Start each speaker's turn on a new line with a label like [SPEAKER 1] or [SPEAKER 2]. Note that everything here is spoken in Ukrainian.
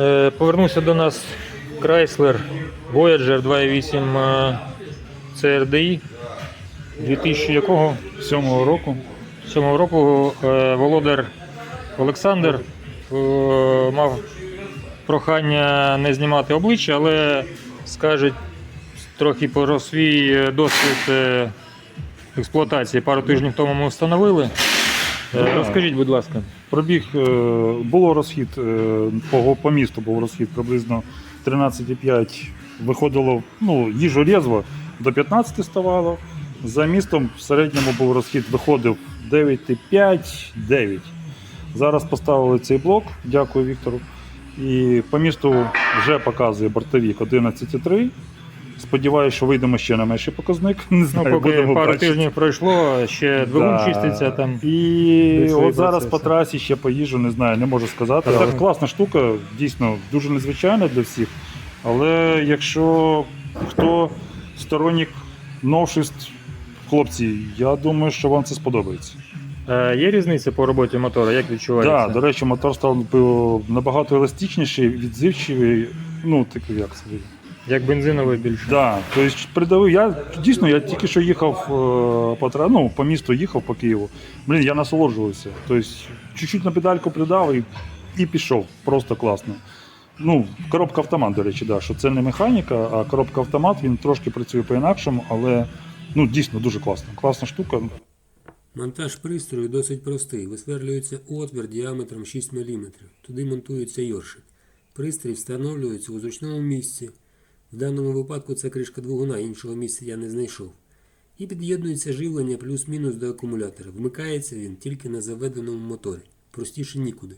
[SPEAKER 1] Е, Повернувся до нас Chrysler Voyager 2.8 е, CRDI 2000 якого?
[SPEAKER 2] Сьомого року.
[SPEAKER 1] 7 року е, володар Олександр е, мав прохання не знімати обличчя, але скаже трохи про свій досвід експлуатації. Пару тижнів тому ми встановили. Розкажіть, будь ласка.
[SPEAKER 2] Пробіг е, було розхід е, по, по місту був розхід приблизно 13,5. Виходило, ну, їжу різво до 15 ставало. За містом в середньому був розхід, виходив 9,5, 9. Зараз поставили цей блок, дякую Віктору. І по місту вже показує бортовік 11,3. Сподіваюся, що вийдемо ще на менший показник. Не
[SPEAKER 1] Ну,
[SPEAKER 2] знаю,
[SPEAKER 1] поки
[SPEAKER 2] будемо
[SPEAKER 1] пару
[SPEAKER 2] бачити.
[SPEAKER 1] тижнів пройшло, ще двигун
[SPEAKER 2] Да.
[SPEAKER 1] чиститься там.
[SPEAKER 2] І от зараз по трасі ще поїжджу, не знаю, не можу сказати.
[SPEAKER 1] Так.
[SPEAKER 2] Класна штука, дійсно дуже незвичайна для всіх. Але якщо хто сторонник новшеств, хлопці, я думаю, що вам це сподобається.
[SPEAKER 1] Е, Є різниця по роботі мотора, як відчувається?
[SPEAKER 2] Так, до речі, мотор став е, набагато еластичніший, відзивчивий. Ну, такий як це.
[SPEAKER 1] Як бензиновий більше.
[SPEAKER 2] Да, тобто придавив. Я дійсно я тільки що їхав е, по ну, по місту їхав по Києву. Блін, я насолоджувався. Тобто, чуть-чуть на педальку придав і, і пішов. Просто класно. Ну, коробка автомат, до речі, да, що це не механіка, а коробка автомат, він трошки працює по-інакшому, але ну, дійсно дуже класно. Класна штука.
[SPEAKER 3] Монтаж пристрою досить простий. Висверлюється отвір діаметром 6 мм. Туди монтується йоршик. Пристрій встановлюється у зручному місці. В даному випадку це кришка двигуна, іншого місця я не знайшов. І під'єднується живлення плюс-мінус до акумулятора. Вмикається він тільки на заведеному моторі. Простіше нікуди.